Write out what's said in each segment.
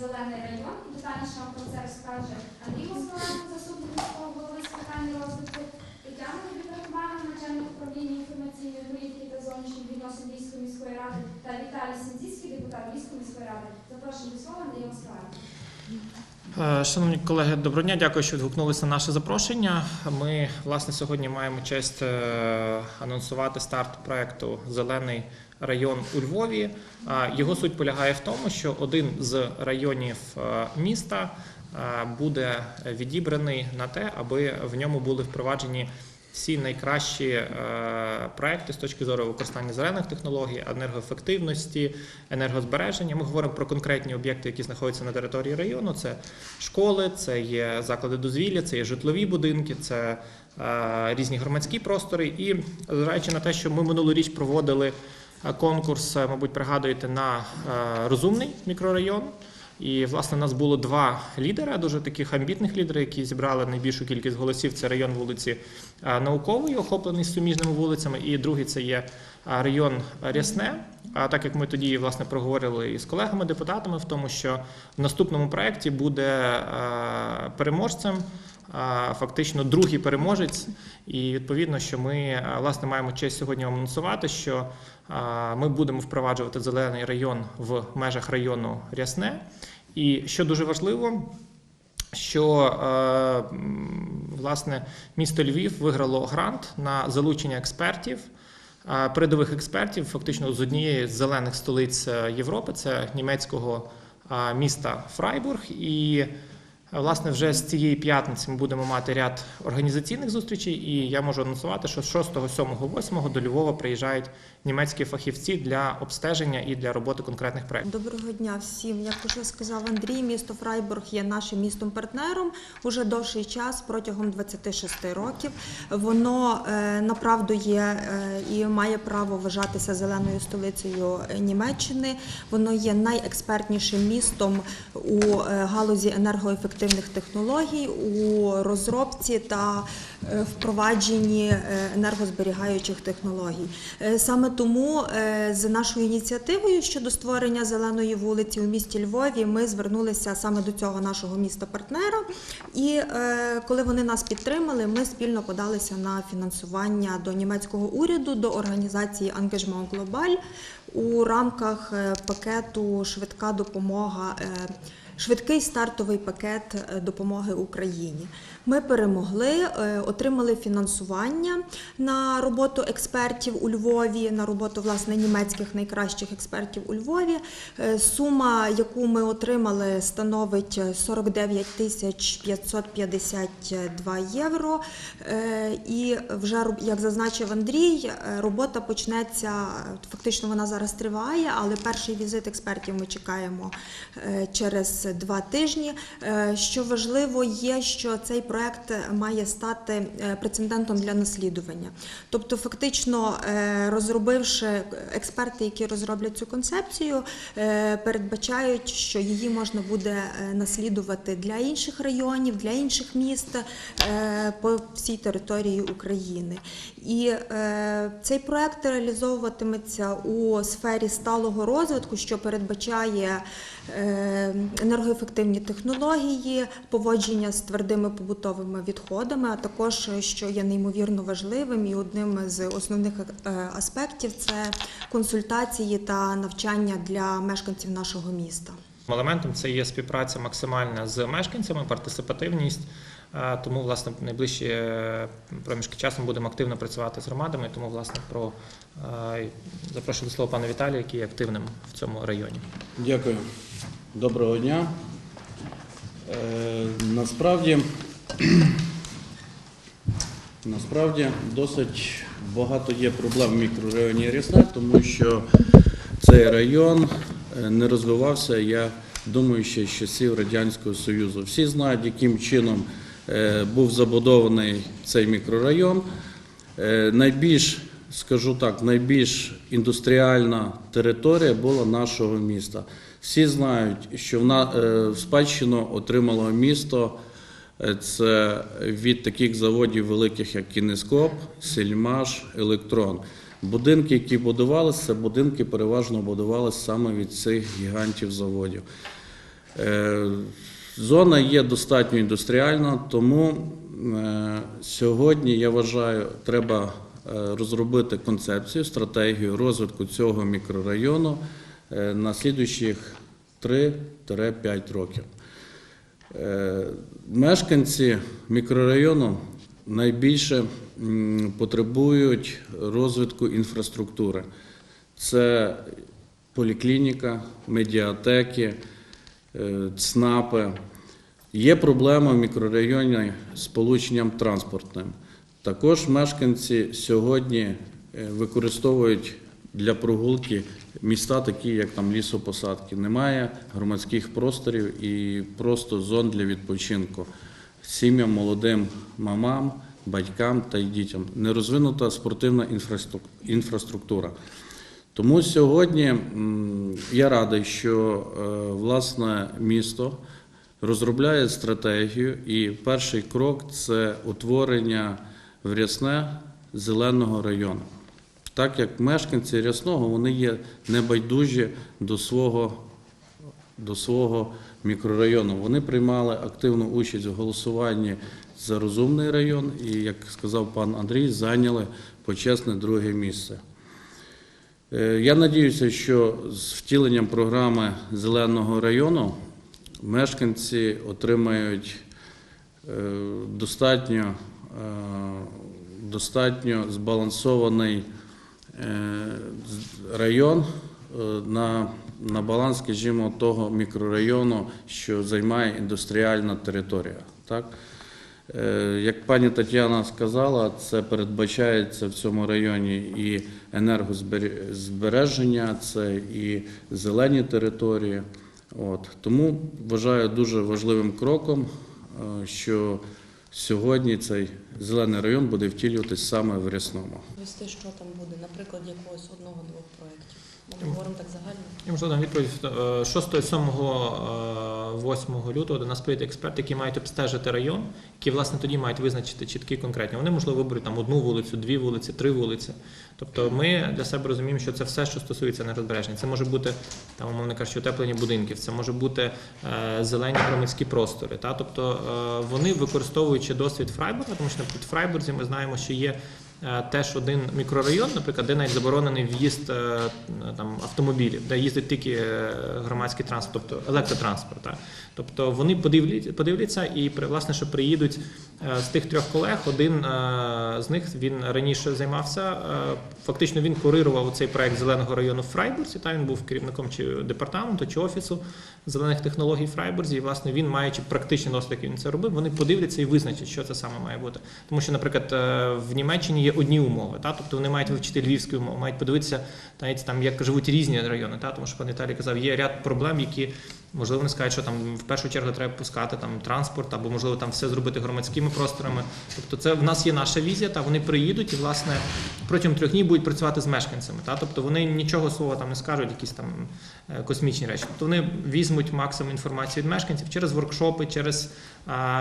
зелений район. Детальніше вам про це розкаже Андрій Москаленко, заступник міського голови з питань розвитку, Тетяна Вітахмана, начальник управління інформаційної політики та зовнішніх відносин Львівської міської ради та Віталій Сенцівський, депутат Львівської міської ради. Запрошую до слова Андрія Москаленко. Е, Шановні колеги, доброго дня. Дякую, що відгукнулися на наше запрошення. Ми власне сьогодні маємо честь е, анонсувати старт проекту Зелений район у Львові. Його суть полягає в тому, що один з районів е, міста е, буде відібраний на те, аби в ньому були впроваджені всі найкращі е, проекти з точки зору використання зелених технологій, енергоефективності, енергозбереження. Ми говоримо про конкретні об'єкти, які знаходяться на території району. Це школи, це є заклади дозвілля, це є житлові будинки, це різні громадські простори. І зважаючи на те, що ми минулоріч проводили конкурс, е, мабуть, пригадуєте, на е, розумний мікрорайон. І власне у нас було два лідера, дуже таких амбітних лідерів, які зібрали найбільшу кількість голосів. Це район вулиці Наукової, охоплений суміжними вулицями, і другий це є район Рясне. А так як ми тоді власне проговорили із колегами-депутатами в тому, що в наступному проєкті буде переможцем. Фактично другий переможець, і відповідно, що ми власне маємо честь сьогодні анонсувати, що ми будемо впроваджувати зелений район в межах району Рясне. І що дуже важливо, що власне місто Львів виграло грант на залучення експертів. Передових експертів, фактично з однієї з зелених столиць е, Європи, це німецького міста Фрайбург. І власне вже з цієї п'ятниці ми будемо мати ряд організаційних зустрічей. І я можу анонсувати, що з 6, 7, 8 до Львова приїжджають німецькі фахівці для обстеження і для роботи конкретних проєктів. Доброго дня всім. Як уже сказав Андрій, місто Фрайбург є нашим містом-партнером уже довший час, протягом 26 років. Воно е, направду є е, і має право вважатися зеленою столицею Німеччини. Воно є найекспертнішим містом у е, галузі енергоефективних технологій, у розробці та е, впровадженні е, енергозберігаючих технологій. Е, Саме тому з нашою ініціативою щодо створення зеленої вулиці у місті Львові ми звернулися саме до цього нашого міста-партнера. І коли вони нас підтримали, ми спільно подалися на фінансування до німецького уряду, до організації Engagement Global у рамках е, пакету Швидка допомога. е, Швидкий стартовий пакет е, допомоги Україні. Ми перемогли, отримали фінансування на роботу експертів у Львові, на роботу власне німецьких найкращих експертів у Львові. Сума, яку ми отримали, становить 49 тисяч 552 євро. І вже як зазначив Андрій, робота почнеться фактично. Вона зараз триває, але перший візит експертів ми чекаємо е, через два тижні. Е, Що важливо є, що цей проект має стати е, прецедентом для наслідування. Тобто, фактично, розробивши експерти, які розроблять цю концепцію, передбачають, що її можна буде наслідувати для інших районів, для інших міст по всій території України. І цей проект реалізовуватиметься у сфері сталого розвитку, що передбачає е, енергоефективні технології, поводження з твердими побутовими відходами, а також, е, що є неймовірно важливим і одним з основних е, аспектів це консультації та навчання для мешканців нашого міста. Елементом це є співпраця максимальна з мешканцями, партисипативність. Тому, власне, найближчі е, проміжки часу ми будемо активно працювати з громадами. Тому, власне, про е, запрошую до слова пана Віталія, який є активним в цьому районі. Дякую. Доброго дня. Е, насправді, насправді досить багато є проблем в мікрорайоні Рісне, тому що цей район не розвивався, я думаю, ще з часів Радянського Союзу. Всі знають, яким чином був забудований цей мікрорайон. Е, Найбільш, скажу так, найбільш індустріальна територія була нашого міста. Всі знають, що в е, спадщину отримало місто е, це від таких заводів великих, як Кінескоп, Сільмаш, Електрон. Будинки, які будувалися, це будинки переважно будувалися саме від цих гігантів заводів. Зона є достатньо індустріальна, тому е, сьогодні я вважаю, треба е, розробити концепцію, стратегію розвитку цього мікрорайону е, на слідуючих 3-5 років. Мешканці мікрорайону найбільше потребують розвитку інфраструктури. Це поліклініка, медіатеки, ЦНАПи. Є проблема в мікрорайоні з сполученням транспортним. Також мешканці сьогодні е, використовують для прогулки міста, такі як там лісопосадки. Немає громадських просторів і просто зон для відпочинку сім'ям, молодим мамам, батькам та й дітям. Не розвинута спортивна інфраструктура. Тому сьогодні я радий, що е, власне місто розробляє стратегію, і перший крок це утворення в Рясне зеленого району. Так як мешканці Рясного вони є небайдужі до свого, до свого мікрорайону. Вони приймали активну участь в голосуванні за розумний район і, як сказав пан Андрій, зайняли почесне друге місце. Е, Я надіюся, що з втіленням програми зеленого району мешканці отримають е, достатньо, е, достатньо збалансований район на, на баланс, скажімо, того мікрорайону, що займає індустріальна територія. Так? Е, Як пані Тетяна сказала, це передбачається в цьому районі і енергозбереження, це і зелені території. От. Тому вважаю дуже важливим кроком, е, що сьогодні цей зелений район буде втілюватись саме в Рясному. Вести, що там буде, наприклад, якогось одного-двох проєктів. Ми говоримо так загально. Я можу дам відповідь. Е, 6, 7, е, 8 лютого до нас прийде експерти, які мають обстежити район, які власне тоді мають визначити чіткі конкретні. Вони можливо виберуть там одну вулицю, дві вулиці, три вулиці. Тобто ми для себе розуміємо, що це все, що стосується нерозбереження. Це може бути там, умовно кажучи, утеплення будинків, це може бути е, зелені громадські простори. Та? Тобто е, вони використовуючи досвід Фрайбурга, тому що наприклад, в Фрайбурзі ми знаємо, що є теж один мікрорайон, наприклад, де навіть заборонений в'їзд е, там автомобілів, де їздить тільки е, громадський транспорт, тобто електротранспорт. Тобто вони подивляться, і власне, що приїдуть е, з тих трьох колег. Один е, з них він раніше займався. е, Фактично він курирував цей проект зеленого району в Фрайбурзі. Та він був керівником чи департаменту чи офісу зелених технологій в Фрайбурзі. І власне він, маючи практичний досвід, як він це робив, вони подивляться і визначать, що це саме має бути. Тому що, наприклад, е, в Німеччині є одні умови, та тобто вони мають вивчити львівську умову, мають подивитися навіть там, як живуть різні райони. Та тому що пан Віталій казав, є ряд проблем, які можливо вони скажуть, що там в першу чергу треба пускати там транспорт, або можливо там все зробити громадськими просторами. Тобто, це в нас є наша візія, та вони приїдуть і власне протягом трьох днів будуть працювати з мешканцями. Та тобто вони нічого слова там не скажуть, якісь там е, космічні речі. Тобто вони візьмуть максимум інформації від мешканців через воркшопи, через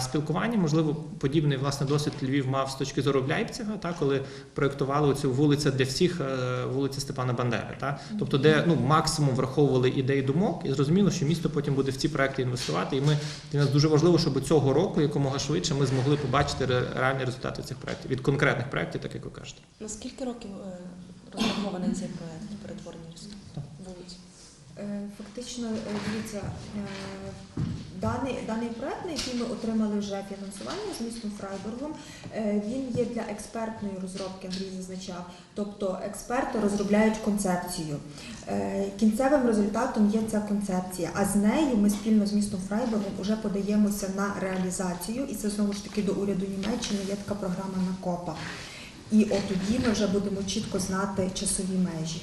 спілкування. Можливо, подібний власне досвід Львів мав з точки зору Ляйпцига, та коли проєктували цю вулицю для всіх е, вулиця Степана Бандери. Та тобто, де ну максимум враховували ідеї думок, і зрозуміло, що місто потім буде в ці проекти інвестувати. І ми для нас дуже важливо, щоб цього року, якомога швидше, ми змогли побачити реальні результати цих проєктів від конкретних проєктів, так як ви кажете. На скільки років е, розрахований цей проєкт перетворення вулиць? Е, Фактично, дивіться, даний, даний проект, на який ми отримали вже фінансування з містом Фрайбургом, е, він є для експертної розробки, Андрій зазначав. Тобто експерти розробляють концепцію. Е, Кінцевим результатом є ця концепція, а з нею ми спільно з містом Фрайбургом вже подаємося на реалізацію, і це знову ж таки до уряду Німеччини є така програма на КОПа. І от тоді ми вже будемо чітко знати часові межі.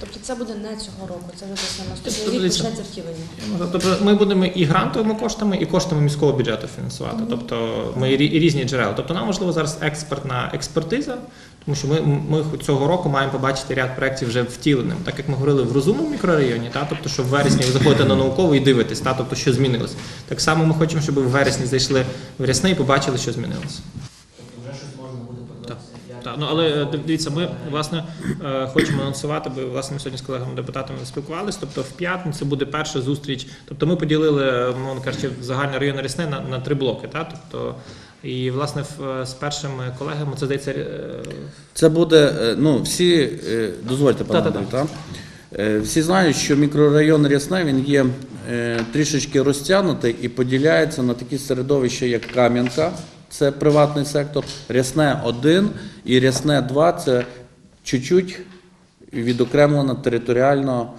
Тобто це буде не цього року, це вже десь на Тобто, наступний рік дивіться, почнеться втілення. Тобто ми будемо і грантовими коштами, і коштами міського бюджету фінансувати. Тобто ми і рі- і різні джерела. Тобто нам важливо зараз експертна експертиза, тому що ми, ми цього року маємо побачити ряд проєктів вже втіленим, так як ми говорили в розумному мікрорайоні, та тобто, що в вересні ви заходите на наукову і дивитесь, та тобто, що змінилось. Так само ми хочемо, щоб ви в вересні зайшли в рясне і побачили, що змінилося. Тобто вже щось можна буде подивитися. як Так, Ну але е, дивіться, ми власне е, хочемо анонсувати, бо власне ми сьогодні з колегами депутатами спілкувалися. Тобто в п'ятницю буде перша зустріч. Тобто ми поділили, е, мовно кажучи, загальний район Рісне на, на три блоки. Та? Тобто, і власне в- з першими колегами це здається. Це буде, ну, всі, дозвольте, пане. Андрій, так? Е, Всі знають, що мікрорайон Рясне, він є трішечки розтягнутий і поділяється на такі середовища, як Кам'янка, це приватний сектор, Рясне 1 і Рясне 2 це чуть-чуть відокремлена територіально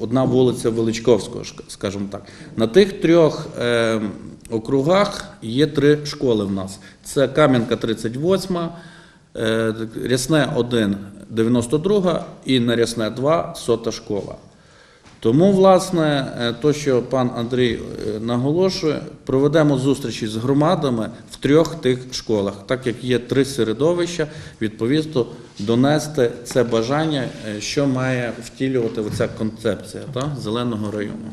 одна вулиця Величковського, скажімо так. На тих трьох е, округах є три школи в нас. Це Кам'янка 38, е, Рясне 1, 92 і на Рясне 2 сота школа. Тому, власне, е, то, що пан Андрій е, наголошує, проведемо зустрічі з громадами в трьох тих школах, так як є три середовища, відповідно донести це бажання, е, що має втілювати оця концепція та, зеленого району.